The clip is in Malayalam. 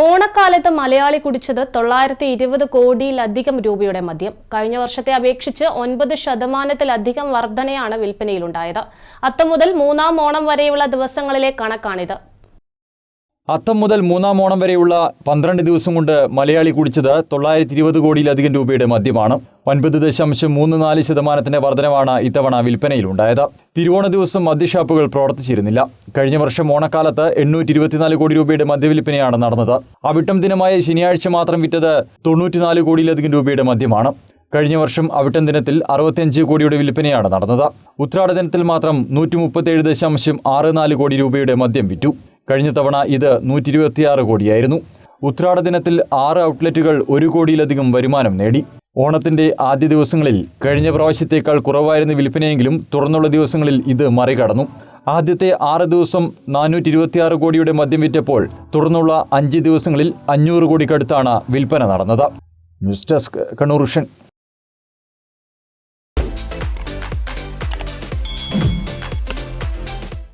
ഓണക്കാലത്ത് മലയാളി കുടിച്ചത് തൊള്ളായിരത്തി ഇരുപത് കോടിയിലധികം രൂപയുടെ മദ്യം. കഴിഞ്ഞ വർഷത്തെ അപേക്ഷിച്ച് ഒൻപത് ശതമാനത്തിലധികം വർധനയാണ് വിൽപ്പനയിലുണ്ടായത്. അത്തം മുതൽ മൂന്നാം ഓണം വരെയുള്ള ദിവസങ്ങളിലെ കണക്കാണിത്. അത്തം മുതൽ മൂന്നാം ഓണം വരെയുള്ള പന്ത്രണ്ട് ദിവസം കൊണ്ട് മലയാളി കുടിച്ചത് തൊള്ളായിരത്തി ഇരുപത് കോടിയിലധികം രൂപയുടെ മദ്യമാണ്. ഒൻപത് ദശാംശം മൂന്ന് നാല് ശതമാനത്തിന്റെ വർധനമാണ് ഇത്തവണ വിൽപ്പനയിലുണ്ടായത്. തിരുവോണ ദിവസം മദ്യഷാപ്പുകൾ പ്രവർത്തിച്ചിരുന്നില്ല. കഴിഞ്ഞ വർഷം ഓണക്കാലത്ത് എണ്ണൂറ്റി ഇരുപത്തിനാല് കോടി രൂപയുടെ മദ്യവിൽപ്പനയാണ് നടന്നത്. അവിട്ടം ദിനമായ ശനിയാഴ്ച മാത്രം വിറ്റത് തൊണ്ണൂറ്റിനാല് കോടിയിലധികം രൂപയുടെ മദ്യമാണ്. കഴിഞ്ഞ വർഷം അവിട്ടം ദിനത്തിൽ അറുപത്തിയഞ്ച് കോടിയുടെ വിൽപ്പനയാണ് നടന്നത്. ഉത്രാട ദിനത്തിൽ മാത്രം നൂറ്റി മുപ്പത്തേഴ് ദശാംശം ആറ് നാല് കോടി രൂപയുടെ മദ്യം വിറ്റു. കഴിഞ്ഞ തവണ ഇത് നൂറ്റി ഇരുപത്തിയാറ് കോടിയായിരുന്നു. ഉത്രാട ദിനത്തിൽ ആറ് ഔട്ട്ലെറ്റുകൾ ഒരു കോടിയിലധികം വരുമാനം നേടി. ഓണത്തിന്റെ ആദ്യ ദിവസങ്ങളിൽ കഴിഞ്ഞ പ്രാവശ്യത്തേക്കാൾ കുറവായിരുന്നു വിൽപ്പനയെങ്കിലും തുറന്നുള്ള ദിവസങ്ങളിൽ ഇത് മറികടന്നു. ആദ്യത്തെ ആറ് ദിവസം നാനൂറ്റി ഇരുപത്തിയാറ് കോടിയുടെ മദ്യം വിറ്റപ്പോൾ തുറന്നുള്ള അഞ്ച് ദിവസങ്ങളിൽ അഞ്ഞൂറ് കോടിക്കടുത്താണ് വിൽപ്പന നടന്നത്. News desk Kannur